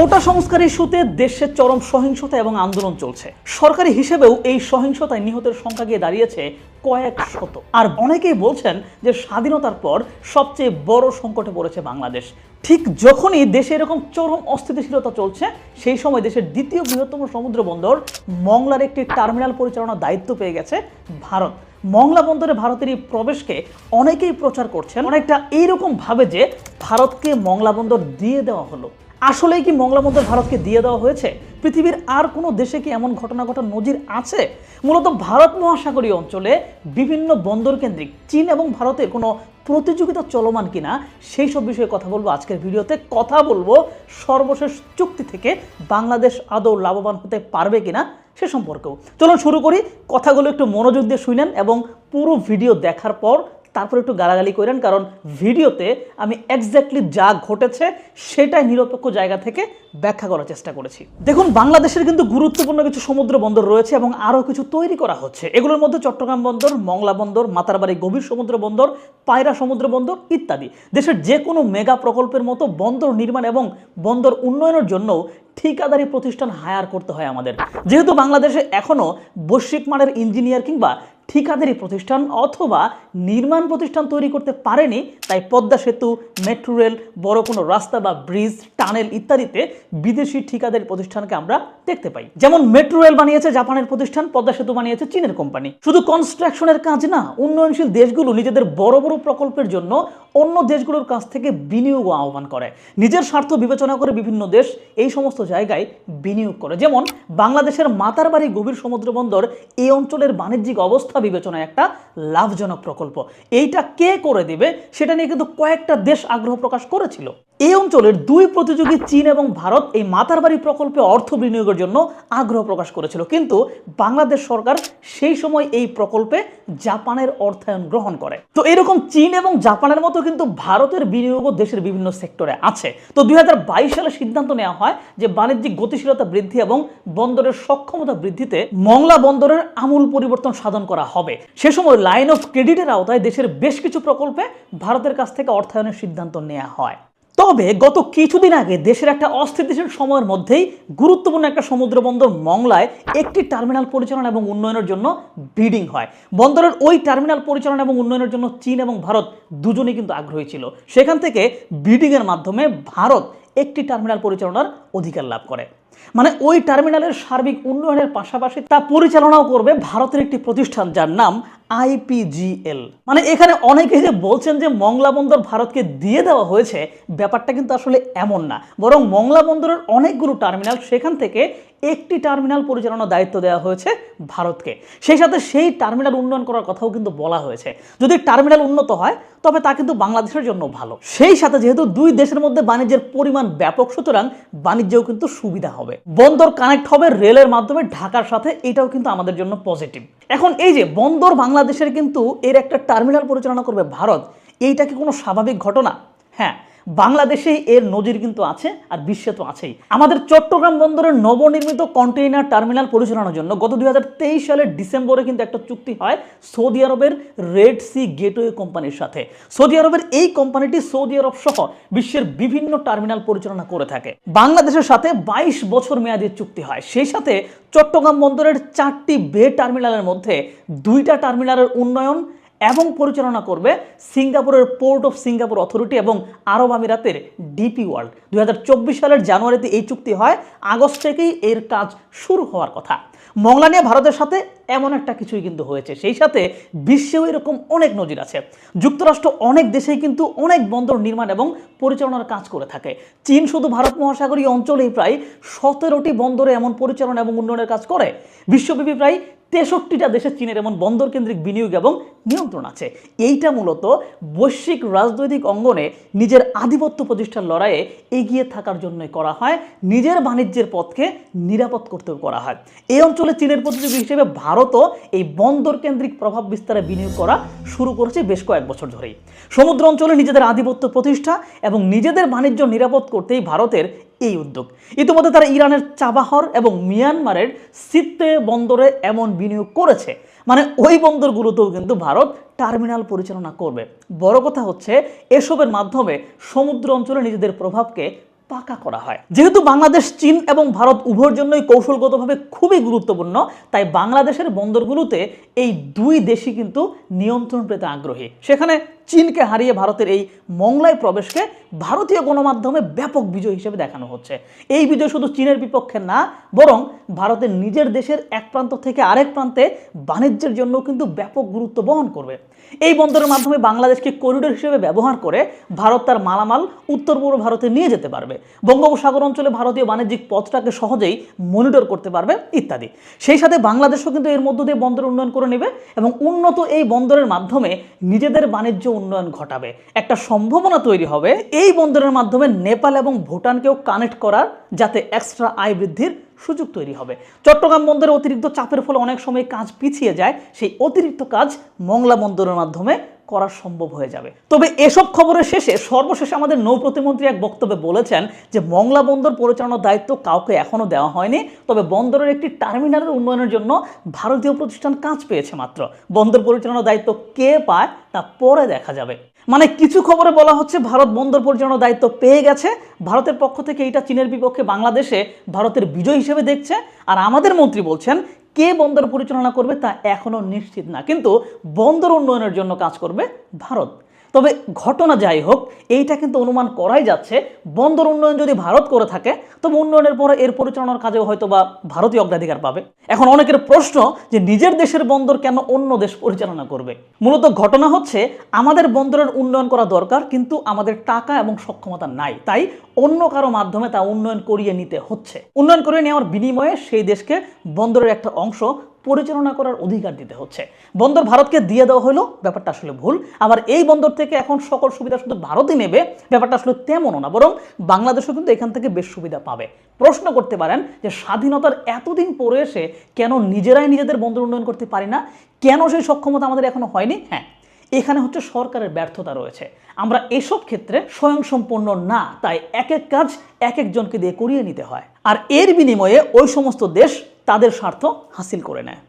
কোটা সংস্কার ইস্যুতে দেশে চরম সহিংসতা এবং আন্দোলন চলছে। সরকারি হিসেবেও এই সহিংসতায় নিহতের সংখ্যা গিয়ে দাঁড়িয়েছে কয়েক শত। আর অনেকেই বলছেন যে স্বাধীনতার পর সবচেয়ে বড় সংকটে পড়েছে বাংলাদেশ। ঠিক যখনই দেশে এরকম চরম অস্থিতিশীলতা চলছে, সেই সময় দেশের দ্বিতীয় বৃহত্তম সমুদ্র বন্দর মংলার একটি টার্মিনাল পরিচালনার দায়িত্ব পেয়ে গেছে ভারত। মংলা বন্দরে ভারতের এই প্রবেশকে অনেকেই প্রচার করছেন। অনেকটা এইরকম ভাবে যে ভারতকে মংলা বন্দর দিয়ে দেওয়া হলো। আসলেই কি মংলা বন্দর ভারতকে দিয়ে দেওয়া হয়েছে? পৃথিবীর আর কোনো দেশে কি এমন ঘটনা ঘটার নজির আছে? মূলত ভারত মহাসাগরীয় অঞ্চলে বিভিন্ন বন্দর কেন্দ্রিক চীন এবং ভারতের কোনো প্রতিযোগিতা চলমান কিনা, সেই সব বিষয়ে কথা বলব আজকের ভিডিওতে। কথা বলব সর্বশেষ চুক্তি থেকে বাংলাদেশ আদৌ লাভবান হতে পারবে কিনা সে সম্পর্কেও। চলুন শুরু করি। কথাগুলো একটু মনোযোগ দিয়ে শুনেন এবং পুরো ভিডিও দেখার পর তারপর একটু গালাগালি করেন, কারণ ভিডিওতে আমি এক্স্যাক্টলি যা ঘটেছে সেটাই নিরপেক্ষ জায়গা থেকে ব্যাখ্যা করার চেষ্টা করেছি। দেখুন, বাংলাদেশের কিন্তু গুরুত্বপূর্ণ কিছু সমুদ্র বন্দর রয়েছে এবং আরও কিছু তৈরি করা হচ্ছে। এগুলোর মধ্যে চট্টগ্রাম বন্দর, মংলা বন্দর, মাতারবাড়ি গভীর সমুদ্র বন্দর, পায়রা সমুদ্র বন্দর ইত্যাদি। দেশের যে কোনো মেগা প্রকল্পের মতো বন্দর নির্মাণ এবং বন্দর উন্নয়নের জন্য ঠিকাদারি প্রতিষ্ঠান হায়ার করতে হয় আমাদের। যেহেতু বাংলাদেশে এখনও বৈশ্বিক মানের ইঞ্জিনিয়ার কিংবা ঠিকাদারি প্রতিষ্ঠান অথবা নির্মাণ প্রতিষ্ঠান তৈরি করতে পারেনি, তাই পদ্মা সেতু, মেট্রো রেল, বড় কোনো রাস্তা বা ব্রিজ, টানেল ইত্যাদিতে বিদেশি ঠিকাদারি প্রতিষ্ঠানকে আমরা দেখতে পাই। যেমন মেট্রো রেল বানিয়েছে জাপানের প্রতিষ্ঠান, পদ্মা সেতু বানিয়েছে চীনের কোম্পানি। শুধু কনস্ট্রাকশনের কাজ না, উন্নয়নশীল দেশগুলো নিজেদের বড় বড় প্রকল্পের জন্য অন্য দেশগুলোর কাছ থেকে বিনিয়োগ আহ্বান করে। নিজের স্বার্থ বিবেচনা করে বিভিন্ন দেশ এই সমস্ত জায়গায় বিনিয়োগ করে। যেমন বাংলাদেশের মাতারবাড়ি গভীর সমুদ্র বন্দর এই অঞ্চলের বাণিজ্যিক অবস্থা বিবেচনায় একটা লাভজনক প্রকল্প। এইটা কে করে দিবে সেটা নিয়ে কিন্তু কয়েকটা দেশ আগ্রহ প্রকাশ করেছিল। এই অঞ্চলের দুই প্রতিযোগী চীন এবং ভারত এই মাতারবাড়ি প্রকল্পে অর্থ বিনিয়োগের জন্য আগ্রহ প্রকাশ করেছিল। কিন্তু বাংলাদেশ সরকার সেই সময় এই প্রকল্পে জাপানের অর্থায়ন গ্রহণ করে। তো এরকম চীন এবং জাপানের মতো কিন্তু ভারতের বিনিয়োগও দেশের বিভিন্ন সেক্টরে আছে। তো দুই হাজার বাইশ সালে সিদ্ধান্ত নেওয়া হয় যে বাণিজ্যিক গতিশীলতা বৃদ্ধি এবং বন্দরের সক্ষমতা বৃদ্ধিতে মংলা বন্দরের আমূল পরিবর্তন সাধন করা হবে। সে সময় লাইন অফ ক্রেডিটের আওতায় দেশের বেশ কিছু প্রকল্পে ভারতের কাছ থেকে অর্থায়নের সিদ্ধান্ত নেওয়া হয়। তবে গত কিছুদিন আগে দেশের একটা অস্থিতিশীল সময়ের মধ্যেই গুরুত্বপূর্ণ একটা সমুদ্র বন্দর মংলায় একটি টার্মিনাল পরিচালনা এবং উন্নয়নের জন্য বিডিং হয়। বন্দরের ওই টার্মিনাল পরিচালনা এবং উন্নয়নের জন্য চীন এবং ভারত দুজনেই কিন্তু আগ্রহী ছিল। সেখান থেকে বিডিংয়ের মাধ্যমে ভারত একটি টার্মিনাল পরিচালনার অধিকার লাভ করে। মানে ওই টার্মিনালের সার্বিক উন্নয়নের পাশাপাশি তা পরিচালনাও করবে ভারতের একটি প্রতিষ্ঠান যার নাম আইপিজিএল মানে এখানে অনেকে যে বলছেন যে মংলা বন্দর ভারতকে দিয়ে দেওয়া হয়েছে, ব্যাপারটা কিন্তু আসলে এমন না। বরং মংলা বন্দরের অনেকগুলো টার্মিনাল, সেখান থেকে একটি টার্মিনাল পরিচালনার দায়িত্ব দেওয়া হয়েছে ভারতকে। সেই সাথে সেই টার্মিনাল উন্নয়ন করার কথাও কিন্তু বলা হয়েছে। যদি টার্মিনাল উন্নত হয়, তবে তা কিন্তু বাংলাদেশের জন্য ভালো। সেই সাথে যেহেতু দুই দেশের মধ্যে বাণিজ্যের পরিমাণ ব্যাপক, সুতরাং বাণিজ্যও কিন্তু সুবিধা হবে। বন্দর কানেক্ট হবে রেলের মাধ্যমে ঢাকার সাথে, এটাও কিন্তু আমাদের জন্য পজিটিভ এখন এই যে বন্দর বাংলাদেশের কিন্তু এর একটা টার্মিনাল পরিচালনা করবে ভারত, এইটা কি কোনো স্বাভাবিক ঘটনা? হ্যাঁ বাংলাদেশেই এর নজির কিন্তু আছে আর বিশ্বে তো আছেই। আমাদের চট্টগ্রাম বন্দরের নবনির্মিত কন্টেইনার টার্মিনাল পরিচালনার জন্য গত দুই সালের ডিসেম্বরে কিন্তু একটা চুক্তি হয় সৌদি আরবের রেড সি গেটওয়ে কোম্পানির সাথে। সৌদি আরবের এই কোম্পানিটি সৌদি আরব সহ বিশ্বের বিভিন্ন টার্মিনাল পরিচালনা করে থাকে। বাংলাদেশের সাথে বাইশ বছর মেয়াদী চুক্তি হয়। সেই সাথে চট্টগ্রাম বন্দরের চারটি বে টার্মিনালের মধ্যে দুইটা টার্মিনালের উন্নয়ন এবং পরিচালনা করবে সিঙ্গাপুরের পোর্ট অফ সিঙ্গাপুর অথরিটি এবং আরব আমিরাতের ডিপি ওয়ার্ল্ড। দুই হাজার চব্বিশ সালের জানুয়ারিতে এই চুক্তি হয়, আগস্ট থেকেই এর কাজ শুরু হওয়ার কথা। মংলা নিয়ে ভারতের সাথে এমন একটা কিছুই কিন্তু হয়েছে, সেই সাথে বিশ্বেও এরকম অনেক নজির আছে। যুক্তরাষ্ট্র অনেক দেশেই কিন্তু অনেক বন্দর নির্মাণ এবং পরিচালনার কাজ করে থাকে। চীন শুধু ভারত মহাসাগরীয় অঞ্চলেই প্রায় সতেরোটি বন্দরে এমন পরিচালনা এবং উন্নয়নের কাজ করে। বিশ্বব্যাপী প্রায় তেষট্টিটা দেশে চীনের এমন বন্দর কেন্দ্রিক বিনিয়োগ এবং নিয়ন্ত্রণ আছে। এইটা মূলত বৈশ্বিক রাজনৈতিক অঙ্গনে নিজের আধিপত্য প্রতিষ্ঠার লড়াইয়ে এগিয়ে থাকার জন্যই করা হয়। নিজের বাণিজ্যের পথকে নিরাপদ করতেও করা হয়। এই অঞ্চলে চীনের প্রতিযোগী হিসেবে ভারতও এই বন্দর কেন্দ্রিক প্রভাব বিস্তারে বিনিয়োগ করা শুরু করেছে বেশ কয়েক বছর ধরেই। সমুদ্র অঞ্চলে নিজেদের আধিপত্য প্রতিষ্ঠা এবং নিজেদের বাণিজ্য নিরাপদ করতেই ভারতের এই উদ্যোগ। ইতিমধ্যে তারা ইরানের চাবাহর এবং মিয়ানমারের সিত্তে বন্দরে এমন বিনিয়োগ করেছে। মানে ওই বন্দরগুলোতেও কিন্তু ভারত টার্মিনাল পরিচালনা করবে। বড় কথা হচ্ছে, এসবের মাধ্যমে সমুদ্র অঞ্চলে নিজেদের প্রভাবকে পাকা করা হয়। যেহেতু বাংলাদেশ, চীন এবং ভারত উভয়ের জন্যই কৌশলগতভাবে খুবই গুরুত্বপূর্ণ, তাই বাংলাদেশের বন্দরগুলোতে এই দুই দেশই কিন্তু নিয়ন্ত্রণ পেতে আগ্রহী। সেখানে চীনকে হারিয়ে ভারতের এই মংলায় প্রবেশকে ভারতীয় গণমাধ্যমে ব্যাপক বিজয় হিসেবে দেখানো হচ্ছে। এই বিজয় শুধু চীনের বিপক্ষে না, বরং ভারতের নিজের দেশের এক প্রান্ত থেকে আরেক প্রান্তে বাণিজ্যের জন্য কিন্তু ব্যাপক গুরুত্ব বহন করবে। এই বন্দরের মাধ্যমে বাংলাদেশকে করিডোর হিসেবে ব্যবহার করে ভারত তার মালামাল উত্তর পূর্ব ভারতে নিয়ে যেতে পারবে। বঙ্গোপসাগর অঞ্চলে ভারতীয় বাণিজ্যিক পথটাকে সহজেই মনিটর করতে পারবে, ইত্যাদি। সেই সাথে বাংলাদেশও কিন্তু এর মধ্য দিয়ে বন্দর উন্নয়ন করে নেবে এবং উন্নত এই বন্দরের মাধ্যমে নিজেদের বাণিজ্য উন্নয়ন ঘটাবে। একটা সম্ভাবনা তৈরি হবে, এই বন্দরের মাধ্যমে নেপাল এবং ভুটানকেও কানেক্ট করার যাতে এক্সট্রা আয় বৃদ্ধির সুযোগ তৈরি হবে। চট্টগ্রাম বন্দরের অতিরিক্ত চাপের ফলে অনেক সময় কাজ পিছিয়ে যায়, সেই অতিরিক্ত কাজ মংলা বন্দরের মাধ্যমে করা সম্ভব হয়ে যাবে। তবে এসব খবরের শেষে সর্বশেষে আমাদের নৌ প্রতিমন্ত্রী এক বক্তব্যে বলেছেন যে, মংলা বন্দর পরিচালনার দায়িত্ব কাউকে এখনও দেওয়া হয়নি, তবে বন্দরের একটি টার্মিনালের উন্নয়নের জন্য ভারতীয় প্রতিষ্ঠান কাজ পেয়েছে মাত্র। বন্দর পরিচালনার দায়িত্ব কে পায় তা পরে দেখা যাবে। মানে কিছু খবরে বলা হচ্ছে ভারত বন্দর পরিচালনার দায়িত্ব পেয়ে গেছে। ভারতের পক্ষ থেকে এটা চীনের বিপক্ষে বাংলাদেশে ভারতের বিজয় হিসেবে দেখছে। আর আমাদের মন্ত্রী বলছেন কে বন্দর পরিচালনা করবে তা এখনও নিশ্চিত না। কিন্তু বন্দর উন্নয়নের জন্য কাজ করবে ভারত। তবে ঘটনা যাই হোক, এইটা কিন্তু অনুমান করাই যাচ্ছে, বন্দর উন্নয়ন যদি ভারত করে থাকে, তবে উন্নয়নের পরে এর পরিচালনার কাজেও হয়তো বা ভারতীয় অগ্রাধিকার পাবে। এখন অনেকের প্রশ্ন যে নিজের দেশের বন্দর কেন অন্য দেশ পরিচালনা করবে? মূলত ঘটনা হচ্ছে, আমাদের বন্দরের উন্নয়ন করা দরকার, কিন্তু আমাদের টাকা এবং সক্ষমতা নাই। তাই অন্য কারও মাধ্যমে তা উন্নয়ন করিয়ে নিতে হচ্ছে। উন্নয়ন করিয়ে নেওয়ার বিনিময়ে সেই দেশকে বন্দরের একটা অংশ পরিচালনা করার অধিকার দিতে হচ্ছে। বন্দর ভারতকে দিয়ে দেওয়া হলো, ব্যাপারটা আসলে ভুল। আবার এই বন্দর থেকে এখন সকল সুবিধা শুধু ভারতই নেবে, ব্যাপারটা আসলে তেমনও না, বরং বাংলাদেশও কিন্তু এখান থেকে বেশ সুবিধা পাবে। প্রশ্ন করতে পারেন যে স্বাধীনতার এতদিন পরে এসে কেন নিজেরাই নিজেদের বন্দর উন্নয়ন করতে পারি না? কেন সেই সক্ষমতা আমাদের এখনও হয়নি? হ্যাঁ এখানে হচ্ছে সরকারের ব্যর্থতা রয়েছে। আমরা এসব ক্ষেত্রে স্বয়ংসম্পূর্ণ না, তাই এক এক কাজ এক একজনকে দিয়ে করিয়ে নিতে হয়। আর এর বিনিময়ে ওই সমস্ত দেশ তাদের স্বার্থ হাসিল করে নেয়।